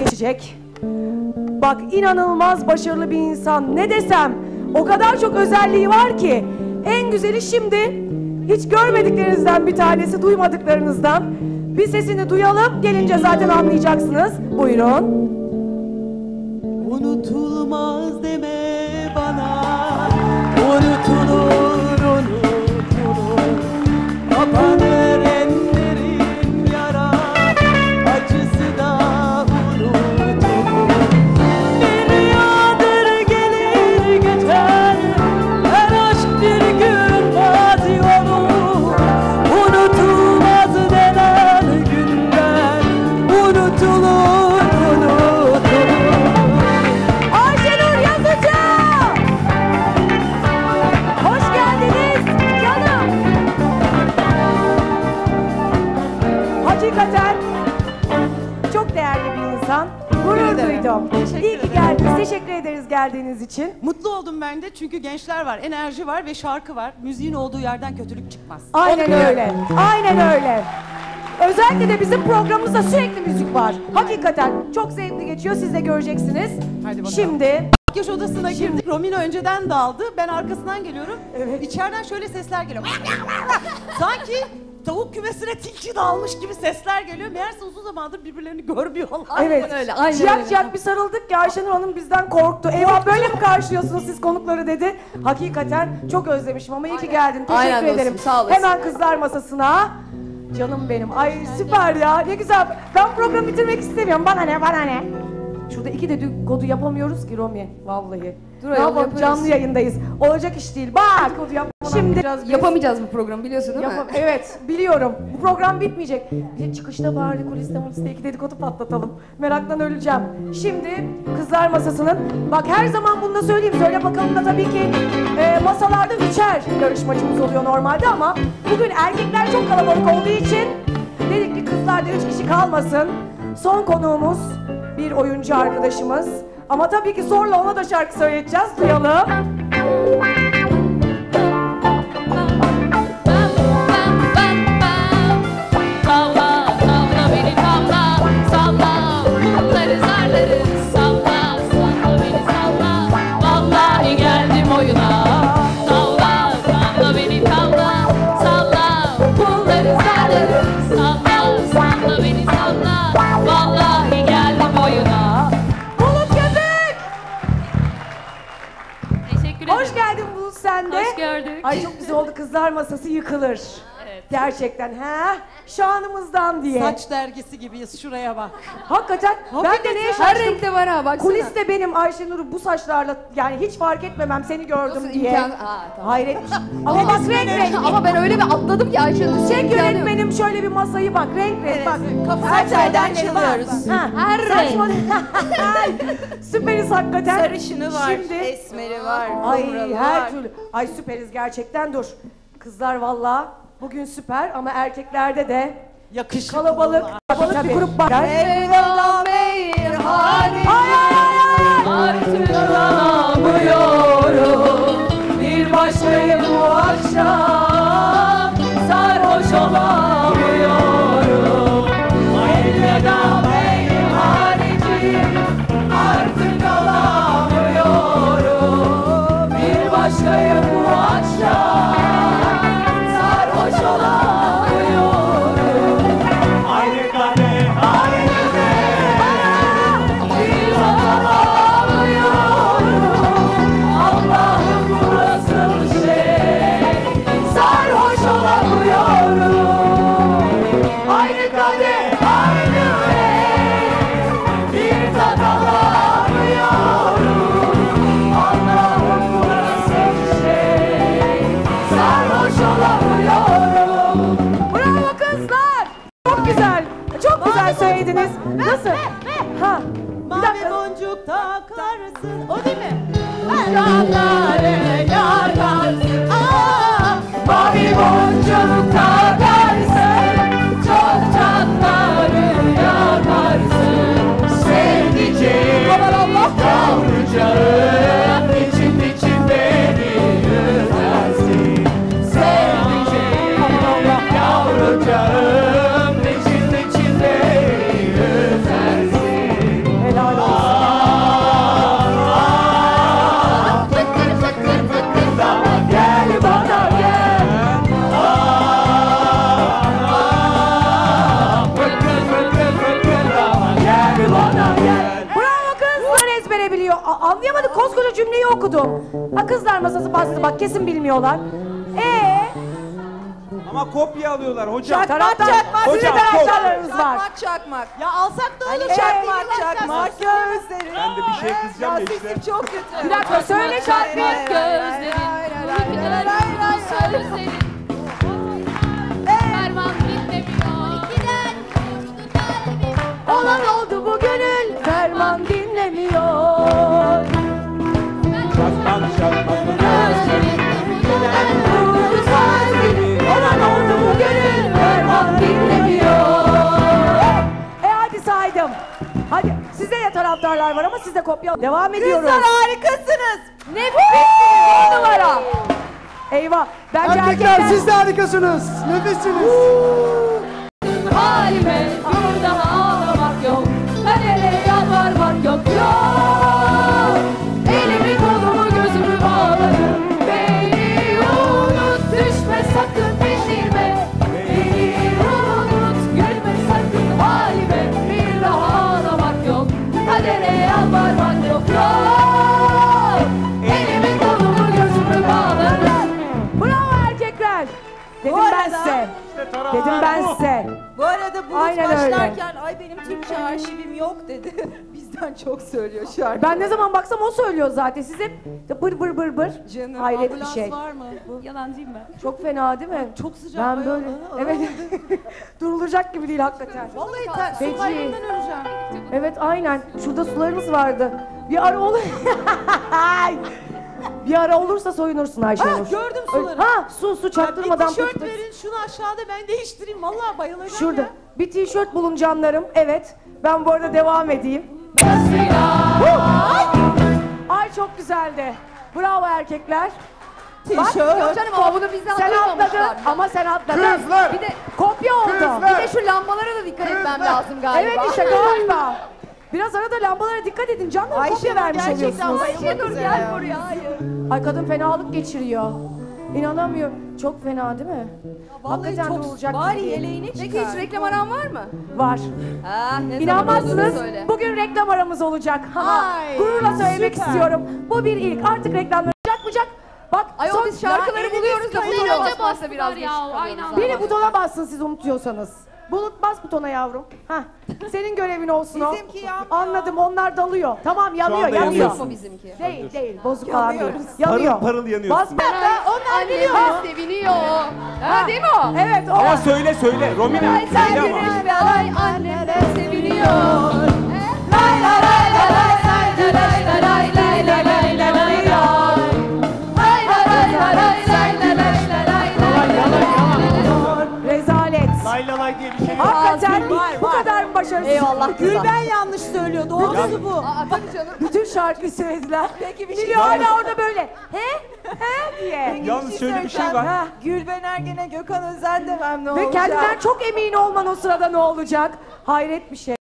gelecek. Bak inanılmaz başarılı bir insan. Ne desem o kadar çok özelliği var ki. En güzeli şimdi hiç görmediklerinizden bir tanesi, duymadıklarınızdan. Bir sesini duyalım. Gelince zaten anlayacaksınız. Buyurun. Unutulmaz deme Duydum. Teşekkür İyi ki ederim. geldiniz. Teşekkür ederiz geldiğiniz için. Mutlu oldum ben de çünkü gençler var, enerji var ve şarkı var. Müziğin olduğu yerden kötülük çıkmaz. Aynen öyle. Aynen öyle. Özellikle de bizim programımızda sürekli müzik var. Hakikaten çok zevkli geçiyor. Siz de göreceksiniz. Hadi bakalım. Şimdi Makyaj odasına girdik. Romino önceden daldı. Ben arkasından geliyorum. Evet. İçeriden şöyle sesler geliyor. Sanki tavuk kümesine tilki dalmış gibi sesler geliyor. Meğerse uzun zamandır birbirlerini görmüyorlar. evet. öyle, aynen ciyak öyle. ciyak bir sarıldık ki Ayşenur Hanım bizden korktu. Eyvah böyle mi karşılıyorsunuz siz konukları dedi. Hakikaten çok özlemişim ama iyi ki geldin. Teşekkür Aynen dostum, ederim. sağ olasın. Hemen kızlar masasına. Canım benim. Ay süper ya. Ne güzel. Ben programı bitirmek istemiyorum. Bana ne bana ne. Şurada iki dedikodu yapamıyoruz ki Romi. Vallahi. Dur ne ayol, yapalım yaparız. canlı yayındayız. Olacak iş değil. Bak. Şimdi biraz biz- Yapamayacağız bu programı biliyorsun değil Yapam- mi? evet biliyorum. Bu program bitmeyecek. Bir de çıkışta bari kuliste muliste iki dedikodu patlatalım. Meraktan öleceğim. Şimdi kızlar masasının bak her zaman bunu da söyleyeyim. Söyle bakalım da tabii ki e, masalarda üçer yarışmacımız oluyor normalde ama bugün erkekler çok kalabalık olduğu için dedik ki kızlarda üç kişi kalmasın. Son konuğumuz bir oyuncu arkadaşımız. Ama tabii ki zorla ona da şarkı söyleyeceğiz. Duyalım. Kızlar masası yıkılır. Evet. Gerçekten ha şanımızdan diye. Saç dergisi gibiyiz şuraya bak. Hakikaten ben de neye Her şaştım. renkte var ha baksana. Kuliste benim Ayşenur'u bu saçlarla yani hiç fark etmemem seni gördüm Nasıl diye. imkan- Aa, tamam. Hayret. Ama bak renk renk. Ama ben öyle bir atladım ki Ayşe'nin Çek yönetmenim şöyle bir masayı bak renk renk bak. Her bak. çalıyoruz. Ha, Her saçma- Süperiz hakikaten. Sarışını var, Şimdi esmeri var, Ay kumralı her var. türlü. Ay süperiz gerçekten dur. Kızlar valla bugün süper ama erkeklerde de Yakışıklı. kalabalık kalabalık bir grup var. Mevlam Nasıl? Ha. Mavi boncuk takarsın. O değil mi? Canları Ha kızlar masası bastı bak kesin bilmiyorlar. Ee, Ama kopya alıyorlar hocam. taraftar, çakmak, sizin hocam, taraftarlarınız var. Çakmak çakmak. Ya alsak da olur. çakmak, Çakmak çakmak. gözleri. Ben de bir şey kızacağım ya işte. çok kötü. Bir dakika söyle şarkıyı. gözlerin, uykuların sözlerin. Ferman dinlemiyor. Olan oldu bu gönül ferman Çakmak çakmak Gözlerin, Vurdu kalbimi olan oldu bu gönül ferman dinlemiyor. E hadi saydım. Hadi size de taraftarlar var ama size kopya. Devam ediyoruz. Kızlar harikasınız. Nefis bir numara. Eyvah. Bence Erkekler erkekler... siz de harikasınız. Nefissiniz. halime bir daha ağlamak yok. Kadere yalvarmak yok yok. Bu arada Bulut Aynen öyle. başlarken ay benim Türkçe arşivim yok dedi. Bizden çok söylüyor şarkı. Ben ne zaman baksam o söylüyor zaten. Siz hep bır bır bır bır. Canım Hayret bir ambulans şey. var mı? Bu- Yalancıyım ben. Çok fena değil mi? Çok sıcak. Ben böyle. Evet. Durulacak gibi değil hakikaten. Vallahi ter, Feci. su kaybından öleceğim. Evet aynen. Şurada sularımız vardı. Bir ara olur. bir ara olursa soyunursun Ayşenur. Ha, gördüm suları. Ha su su çaktırmadan bir tişört verin şunu aşağıda ben değiştireyim. Vallahi bayılacağım Şurada. ya. Bir tişört bulun canlarım. Evet. Ben bu arada devam edeyim. Ay çok güzeldi. Bravo erkekler. Yok Tişört. canım ama bunu bizden Sen atladın ama sen atladın. Kızlar. Bir de Kopya oldu. Kızlar. bir de şu lambalara da dikkat etmem lazım galiba. Evet işte galiba. Biraz arada lambalara dikkat edin canlarım. kopya vermiş oluyorsunuz. bayılmak üzere gel ya. buraya hayır. Ay kadın fenalık geçiriyor. İnanamıyorum. Çok fena değil mi? Vallahi Hakikaten çok doğuracak bari gibi. yeleğini çıkar. Peki hiç reklam aran var mı? Var. Ha, ne zaman İnanmazsınız. Bugün reklam aramız olacak. Ha, Ay, gururla söylemek süper. istiyorum. Bu bir ilk. Artık reklamlar olacak mıcak. Bak Ay o son- biz şarkıları eliniz buluyoruz da kayıyor. butona bastılar biraz ya, geç kalıyoruz aynı ama. anda. Biri butona bassın siz unutuyorsanız. Bulut bas butona yavrum. Hah. Senin görevin olsun o. Bizimki yanmıyor. Anladım onlar dalıyor. Tamam yanıyor anda yanıyor. yanıyorsun. Yok mu bizimki? Değil değil bozuk abi. Yanıyoruz. Yanıyor. Parıl parıl yanıyorsun. Bas bas. Onlar biliyor. seviniyor. Ha değil mi o? Evet o. Ama söyle söyle. Romina Ay sen söyle ama. güneş ve ay anneler seviniyor. Bir şey yok. Hakikaten Var, bu var. kadar mı başarısız? Eyvallah kızım. Gülben yanlış söylüyor. Doğrusu bu. Aa tabii canım. Bütün şarkıyı söylediler. Peki bir şey Nilü hala orada böyle. He? He diye. Yalnız şöyle bir şey var. Ha. Gülben Ergen'e Gökhan Özen demem ne Ve olacak? kendinden çok emin olman o sırada ne olacak? Hayret bir şey.